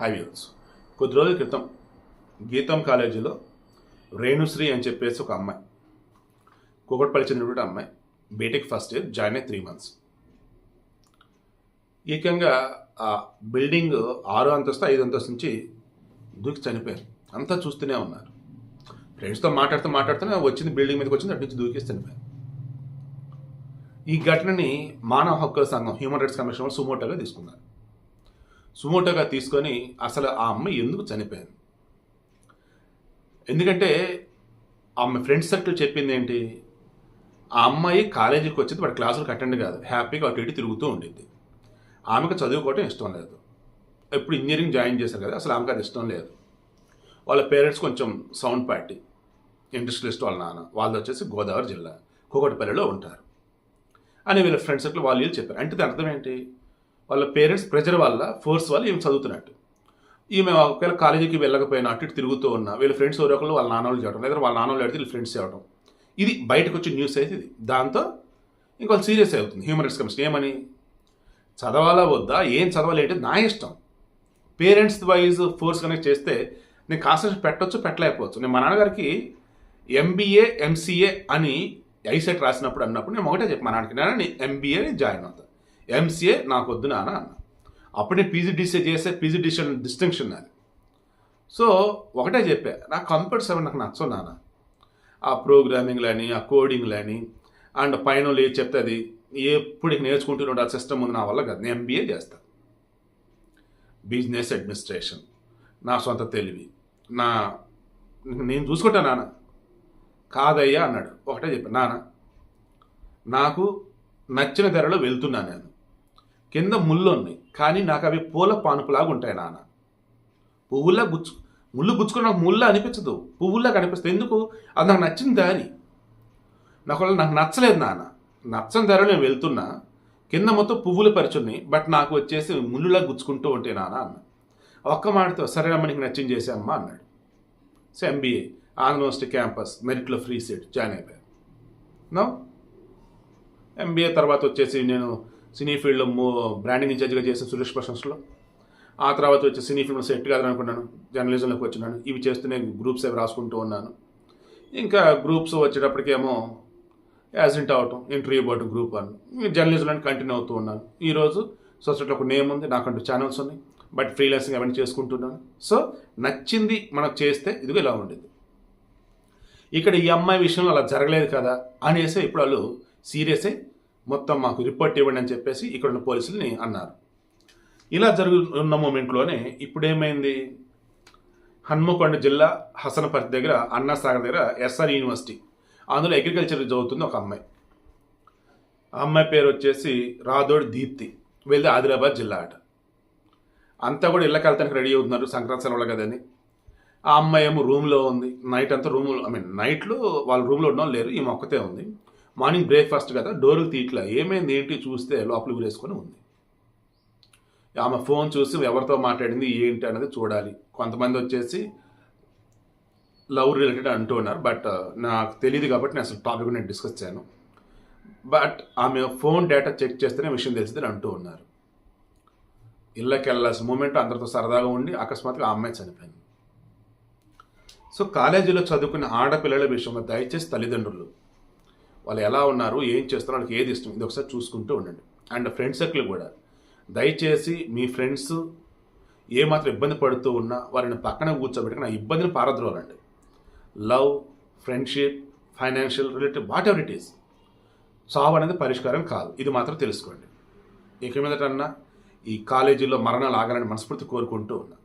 హైవ్యూస్ కొద్ది రోజుల క్రితం గీతం కాలేజీలో రేణుశ్రీ అని చెప్పేసి ఒక అమ్మాయి కూకట్పల్లి చెందినటువంటి అమ్మాయి బీటెక్ ఫస్ట్ ఇయర్ జాయిన్ అయ్యి త్రీ మంత్స్. ఏకంగా ఆ బిల్డింగ్ ఆరు అంతస్తు ఐదు అంతస్తు నుంచి దూకి చనిపోయారు. అంతా చూస్తూనే ఉన్నారు. ఫ్రెండ్స్తో మాట్లాడుతూ మాట్లాడుతూనే వచ్చింది బిల్డింగ్ మీదకి వచ్చింది అటు నుంచి దూకేసి చనిపోయారు. ఈ ఘటనని మానవ హక్కుల సంఘం హ్యూమన్ రైట్స్ కమిషన్ వాళ్ళు సుమోటోగా తీసుకున్నారు. సుమోటోగా తీసుకొని అసలు ఆ అమ్మాయి ఎందుకు చనిపోయింది? ఎందుకంటే ఆమె ఫ్రెండ్ సర్కిల్ చెప్పింది ఏంటి? ఆ అమ్మాయి కాలేజీకి వచ్చేది వాడు క్లాసులకు అటెండ్ కాదు. హ్యాపీగా అటు ఇటు తిరుగుతూ ఉండింది ఆమెకు చదువుకోవటం ఇష్టం లేదు. ఎప్పుడు ఇంజనీరింగ్ జాయిన్ చేశారు కదా అసలు ఆమెకు అది ఇష్టం లేదు. వాళ్ళ పేరెంట్స్ కొంచెం సౌండ్ పార్టీ. ఇండస్ట్రియలిస్ట్ వాళ్ళ నాన్న వాళ్ళు వచ్చేసి గోదావరి జిల్లా కోకటిపల్లిలో ఉంటారు. అని వీళ్ళ ఫ్రెండ్స్ సర్కిల్ వాళ్ళు వీళ్ళు చెప్పారు. అంటే దాని అర్థం ఏంటి? వాళ్ళ పేరెంట్స్ ప్రెజర్ వల్ల ఫోర్స్ వల్ల ఈమె చదువుతున్నట్టు. ఈమె ఒకవేళ కాలేజీకి వెళ్ళకపోయినా అటు ఇటు తిరుగుతూ ఉన్నా వీళ్ళ ఫ్రెండ్స్ ఎవరో ఒకళ్ళు వాళ్ళ నాన్న వాళ్ళు చేయడం లేదా వాళ్ళ నాన్న వాళ్ళు అడిగితే వీళ్ళ ఫ్రెండ్స్ చేయడం ఇది బయటకు వచ్చే న్యూస్ అయితే ఇది. దాంతో ఇంకొక సీరియస్ అవుతుంది. హ్యూమన్ రైట్స్ కమిషన్ ఏమని? చదవాలా వద్దా? ఏం చదవాలి అంటే నా ఇష్టం. పేరెంట్స్ వైజ్ ఫోర్స్ కనెక్ట్ చేస్తే నేను కాన్సన్ట్రేషన్ పెట్టవచ్చు పెట్టలేకపోవచ్చు. నేను మా నాన్నగారికి ఎంబీఏ ఎంసీఏ అని ఐసెట్ రాసినప్పుడు అన్నప్పుడు నేను ఒకటే చెప్పి మా నాన్నకి నాన్న నేను ఎంబీఏ జాయిన్ అవుతాను ఎంసీఏ నాకు వద్దు నాన్న అన్న. అప్పుడే పీజీడీసీ చేసే పీజీడీసీ డిస్టింక్షన్ నాది. సో ఒకటే చెప్పా నాకు కంప్యూటర్స్ అవి నాకు నచ్చవు నాన్న. ఆ ప్రోగ్రామింగ్లని ఆ కోడింగ్లని అండ్ పైన ఏ ఏది ఎప్పుడు ఇక ఆ సిస్టమ్ ఉంది నా వల్ల కాదు. నేను ఎంబీఏ చేస్తాను బిజినెస్ అడ్మినిస్ట్రేషన్ నా సొంత తెలివి. నా నేను చూసుకుంటా నాన్న. కాదయ్యా అన్నాడు. ఒకటే చెప్పాను నాన్న నాకు నచ్చిన ధరలో వెళ్తున్నాను నేను. కింద ముళ్ళు ఉన్నాయి కానీ నాకు అవి పూల పానుపులాగా ఉంటాయి నాన్న. పువ్వులా గుచ్చు ముళ్ళు గుచ్చుకుని నాకు ముళ్ళ అనిపించదు. పువ్వుల్లా కనిపిస్తుంది ఎందుకు? అది నాకు నచ్చిన దారి. నాకు నాకు నచ్చలేదు నాన్న. నచ్చని ధర నేను వెళ్తున్నా. కింద మొత్తం పువ్వులు పరిచున్నాయి. బట్ నాకు వచ్చేసి ముళ్ళులా గుచ్చుకుంటూ ఉంటే నాన్న అన్న. ఒక్క మాటతో సరే అమ్మ నీకు నచ్చింది చేసామ్మా అన్నాడు. So MBA Andhra university campus మెరిట్లో free seat join అయిపోయాను. నో? ఎంబీఏ తర్వాత వచ్చేసి నేను సినీ ఫీల్డ్లో బ్రాండింగ్ ఇన్ఛార్జ్గా చేసిన సురేష్ ప్రశంసలో. ఆ తర్వాత వచ్చి సినీ ఫిల్మ్ సెట్ కాదని అనుకున్నాను. జర్నలిజంలోకి వచ్చినాను. ఇవి చేస్తూనే గ్రూప్స్ అవి రాసుకుంటూ ఉన్నాను. ఇంకా గ్రూప్స్ వచ్చేటప్పటికేమో యాజింట్ అవటం ఇంటర్వ్యూ అబౌట్ గ్రూప్ అని. జర్నలిజంలో కంటిన్యూ అవుతూ ఉన్నాను. ఈరోజు సొసైటీలో ఒక నేమ్ ఉంది. నాకంటూ ఛానల్స్ ఉన్నాయి. బట్ ఫ్రీలాన్సింగ్ అవన్నీ చేసుకుంటున్నాను. సో నచ్చింది మనకు చేస్తే ఇదిగో ఇలా ఉండేది. ఇక్కడ ఈ అమ్మాయి విషయంలో అలా జరగలేదు కదా అనేసి ఇప్పుడు వాళ్ళు సీరియస్ అయి మొత్తం మాకు రిపోర్ట్ ఇవ్వండి అని చెప్పేసి ఇక్కడ ఉన్న పోలీసులని అన్నారు. ఇలా జరుగుతున్న మూమెంట్లోనే ఇప్పుడు ఏమైంది హన్మకొండ జిల్లా హసనపర్తి దగ్గర అన్నాసాగర్ దగ్గర ఎస్ఆర్ యూనివర్సిటీ. అందులో అగ్రికల్చర్ చదువుతుంది ఒక అమ్మాయి. ఆ అమ్మాయి పేరు వచ్చేసి రాదోడ్ దీప్తి. వెళ్ళి ఆదిలాబాద్ జిల్లా అట అంతా కూడా ఇళ్ళకి వెళ్తానికి రెడీ అవుతున్నారు సంక్రాంతి సెలవులు కదని ఆ అమ్మాయి ఏమో రూమ్లో ఉంది. నైట్ అంతా రూమ్లో ఐ మీన్ నైట్లో వాళ్ళ రూమ్లో ఉండడం లేరు ఈ మొక్కతే ఉంది. మార్నింగ్ బ్రేక్ఫాస్ట్ కదా డోర్కి తీట్లా. ఏమైంది? ఏంటి? చూస్తే లోపలికి వేసుకొని ఉంది. ఆమె ఫోన్ చూసి ఎవరితో మాట్లాడింది ఏంటి అనేది చూడాలి. కొంతమంది వచ్చేసి లవ్ రిలేటెడ్ అంటూ ఉన్నారు బట్ uh, నాకు తెలియదు కాబట్టి నేను అసలు టాపిక్ నేను డిస్కస్ చేయను. బట్ ఆమె ఫోన్ డేటా చెక్ చేస్తేనే విషయం తెలిసిందని అంటూ ఉన్నారు. ఇళ్ళకి వెళ్ళాల్సిన మూమెంట్ అందరితో సరదాగా ఉండి అకస్మాత్తుగా ఆ అమ్మాయి చనిపోయింది. సో కాలేజీలో చదువుకునే ఆడపిల్లల విషయంలో దయచేసి తల్లిదండ్రులు వాళ్ళు ఎలా ఉన్నారు ఏం చేస్తున్నారు వాళ్ళకి ఏది ఇష్టం ఇది ఒకసారి చూసుకుంటూ ఉండండి. అండ్ ఫ్రెండ్ సర్కిల్ కూడా. దయచేసి మీ ఫ్రెండ్స్ ఏమాత్రం ఇబ్బంది పడుతూ ఉన్నా వారిని పక్కన కూర్చోబెట్టి నా ఇబ్బందిని పారద్రోలండి. Love friendship financial relative whatever it is. చావు అనేది పరిష్కారం కాదు. ఇది మాత్రం తెలుసుకోండి. ఇక మీదటన్నా ఈ కాలేజీలో మరణాలు ఆగాలని మనస్ఫూర్తి కోరుకుంటూ ఉన్నా.